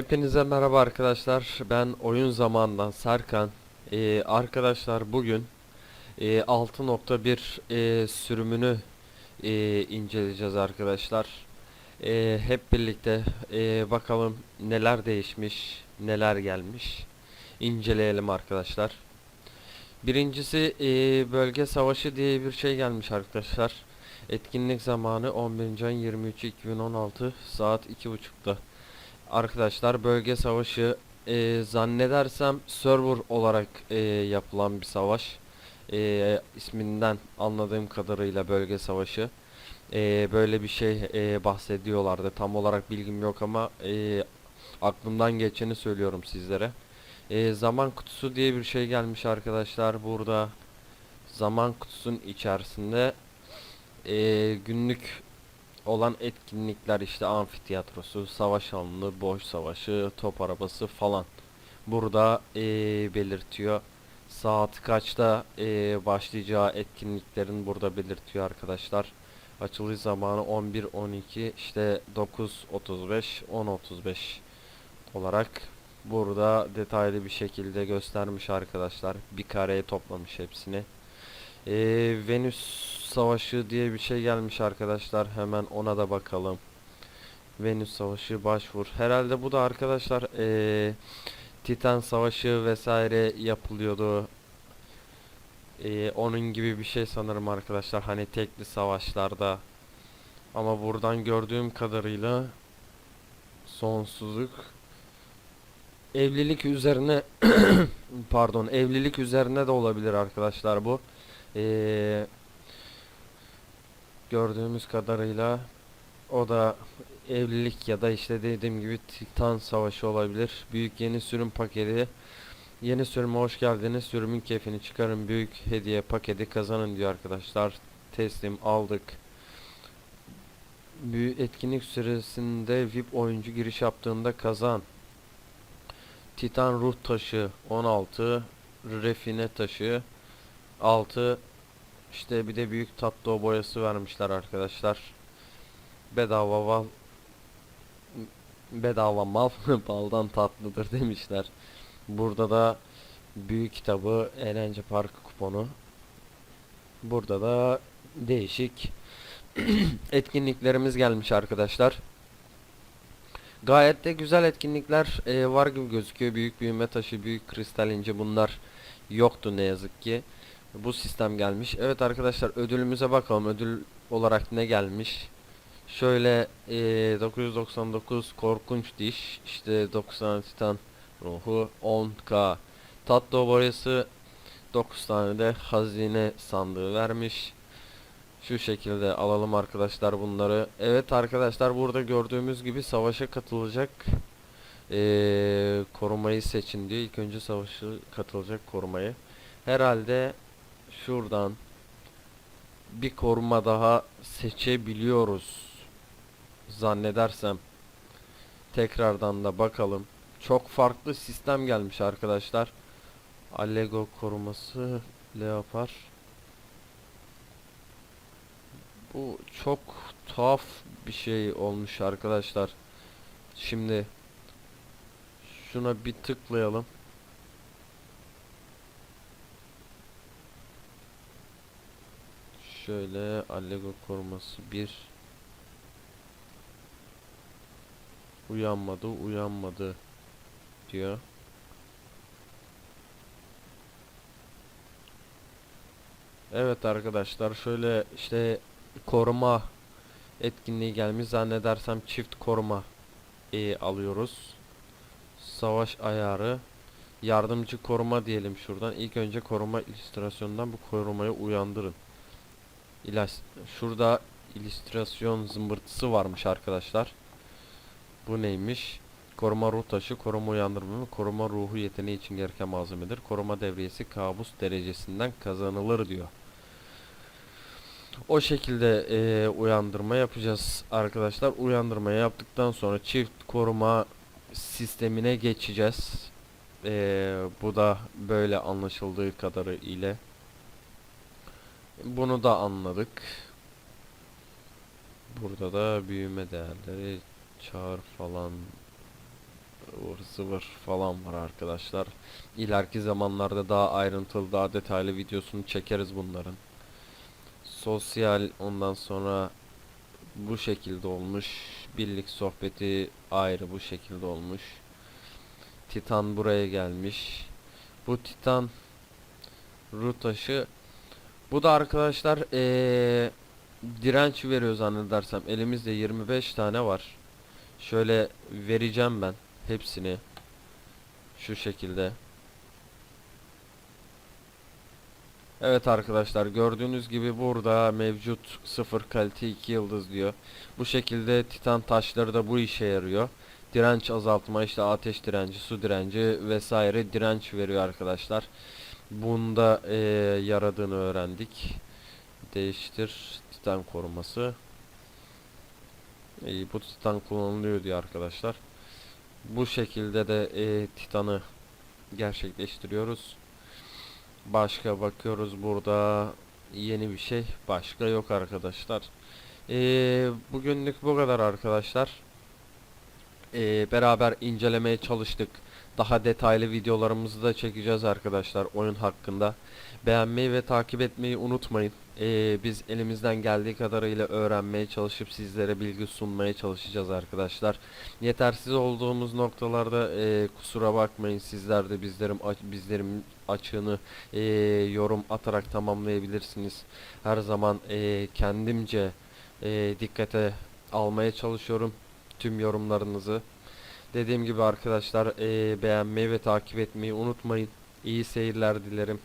Hepinize merhaba arkadaşlar. Ben oyun zamandan Serkan. Ee, arkadaşlar bugün e, 6.1 e, sürümünü e, inceleyeceğiz arkadaşlar. E, hep birlikte e, bakalım neler değişmiş, neler gelmiş. İnceleyelim arkadaşlar. Birincisi e, bölge savaşı diye bir şey gelmiş arkadaşlar. Etkinlik zamanı 11. ayın 23 2016 saat 2.30'da. Arkadaşlar bölge savaşı e, zannedersem server olarak e, yapılan bir savaş. E, isminden anladığım kadarıyla bölge savaşı. E, böyle bir şey e, bahsediyorlardı. Tam olarak bilgim yok ama e, aklımdan geçeni söylüyorum sizlere. E, zaman kutusu diye bir şey gelmiş arkadaşlar. Burada zaman kutusunun içerisinde e, günlük olan etkinlikler işte amfiteyatrosu, savaş alanı, boş savaşı, top arabası falan. Burada eee, belirtiyor. Saat kaçta eee, başlayacağı etkinliklerin burada belirtiyor arkadaşlar. Açılış zamanı 11.12 işte 9.35 10.35 olarak burada detaylı bir şekilde göstermiş arkadaşlar. Bir kareye toplamış hepsini. Ee, Venüs Savaşı diye bir şey gelmiş arkadaşlar. Hemen ona da bakalım. Venüs Savaşı başvur. Herhalde bu da arkadaşlar ee, Titan Savaşı vesaire yapılıyordu. Ee, onun gibi bir şey sanırım arkadaşlar. Hani tekli savaşlarda. Ama buradan gördüğüm kadarıyla sonsuzluk evlilik üzerine pardon evlilik üzerine de olabilir arkadaşlar bu. Ee, gördüğümüz kadarıyla o da evlilik ya da işte dediğim gibi Titan Savaşı olabilir. Büyük yeni sürüm paketi. Yeni sürüme hoş geldiniz. Sürümün keyfini çıkarın. Büyük hediye paketi kazanın diyor arkadaşlar. Teslim aldık. Büyük etkinlik süresinde VIP oyuncu giriş yaptığında kazan. Titan ruh taşı 16 refine taşı 6 işte bir de büyük tatlı boyası vermişler arkadaşlar. Bedava val bedava mal baldan tatlıdır demişler. Burada da büyük kitabı eğlence parkı kuponu. Burada da değişik etkinliklerimiz gelmiş arkadaşlar. Gayet de güzel etkinlikler e, var gibi gözüküyor. Büyük büyüme taşı, büyük kristal ince bunlar yoktu ne yazık ki. Bu sistem gelmiş. Evet arkadaşlar ödülümüze bakalım. Ödül olarak ne gelmiş? Şöyle e, 999 korkunç diş, işte 90 titan ruhu, 10k tatlı boyası, 9 tane de hazine sandığı vermiş. Şu şekilde alalım arkadaşlar bunları. Evet arkadaşlar burada gördüğümüz gibi savaşa katılacak ee, korumayı seçin diyor. İlk önce savaşa katılacak korumayı. Herhalde şuradan bir koruma daha seçebiliyoruz. Zannedersem. Tekrardan da bakalım. Çok farklı sistem gelmiş arkadaşlar. Allego koruması Leopar. Bu çok tuhaf bir şey olmuş arkadaşlar. Şimdi şuna bir tıklayalım. Şöyle Allego koruması 1 Uyanmadı, uyanmadı diyor. Evet arkadaşlar şöyle işte koruma etkinliği gelmiş zannedersem çift koruma e, alıyoruz. Savaş ayarı yardımcı koruma diyelim şuradan. İlk önce koruma illüstrasyonundan bu korumayı uyandırın. İlaç şurada illüstrasyon zımbırtısı varmış arkadaşlar. Bu neymiş? Koruma ruh taşı, koruma uyandırma koruma ruhu yeteneği için gereken malzemedir. Koruma devriyesi kabus derecesinden kazanılır diyor. O şekilde e, uyandırma yapacağız arkadaşlar. Uyandırma yaptıktan sonra çift koruma sistemine geçeceğiz. E, bu da böyle anlaşıldığı kadarı ile. Bunu da anladık. Burada da büyüme değerleri çağır falan ıvır zıvır falan var arkadaşlar. İleriki zamanlarda daha ayrıntılı, daha detaylı videosunu çekeriz bunların. Sosyal ondan sonra bu şekilde olmuş. Birlik sohbeti ayrı bu şekilde olmuş. Titan buraya gelmiş. Bu Titan ruh taşı. Bu da arkadaşlar eee, direnç veriyor zannedersem. Elimizde 25 tane var. Şöyle vereceğim ben hepsini. Şu şekilde. Evet arkadaşlar gördüğünüz gibi burada mevcut 0 kalite 2 yıldız diyor. Bu şekilde titan taşları da bu işe yarıyor. Direnç azaltma işte ateş direnci, su direnci vesaire direnç veriyor arkadaşlar. Bunda eee, yaradığını öğrendik. Değiştir titan koruması. İyi, bu titan kullanılıyor diyor arkadaşlar. Bu şekilde de eee, titanı gerçekleştiriyoruz. Başka bakıyoruz burada yeni bir şey başka yok arkadaşlar. Eee, bugünlük bu kadar arkadaşlar. Eee, beraber incelemeye çalıştık. Daha detaylı videolarımızı da çekeceğiz arkadaşlar oyun hakkında. Beğenmeyi ve takip etmeyi unutmayın. Eee, biz elimizden geldiği kadarıyla öğrenmeye çalışıp sizlere bilgi sunmaya çalışacağız arkadaşlar. Yetersiz olduğumuz noktalarda eee, kusura bakmayın. Sizler de bizlerim bizlerim açığını eee, yorum atarak tamamlayabilirsiniz. Her zaman eee, kendimce eee, dikkate almaya çalışıyorum tüm yorumlarınızı. Dediğim gibi arkadaşlar eee, beğenmeyi ve takip etmeyi unutmayın. İyi seyirler dilerim.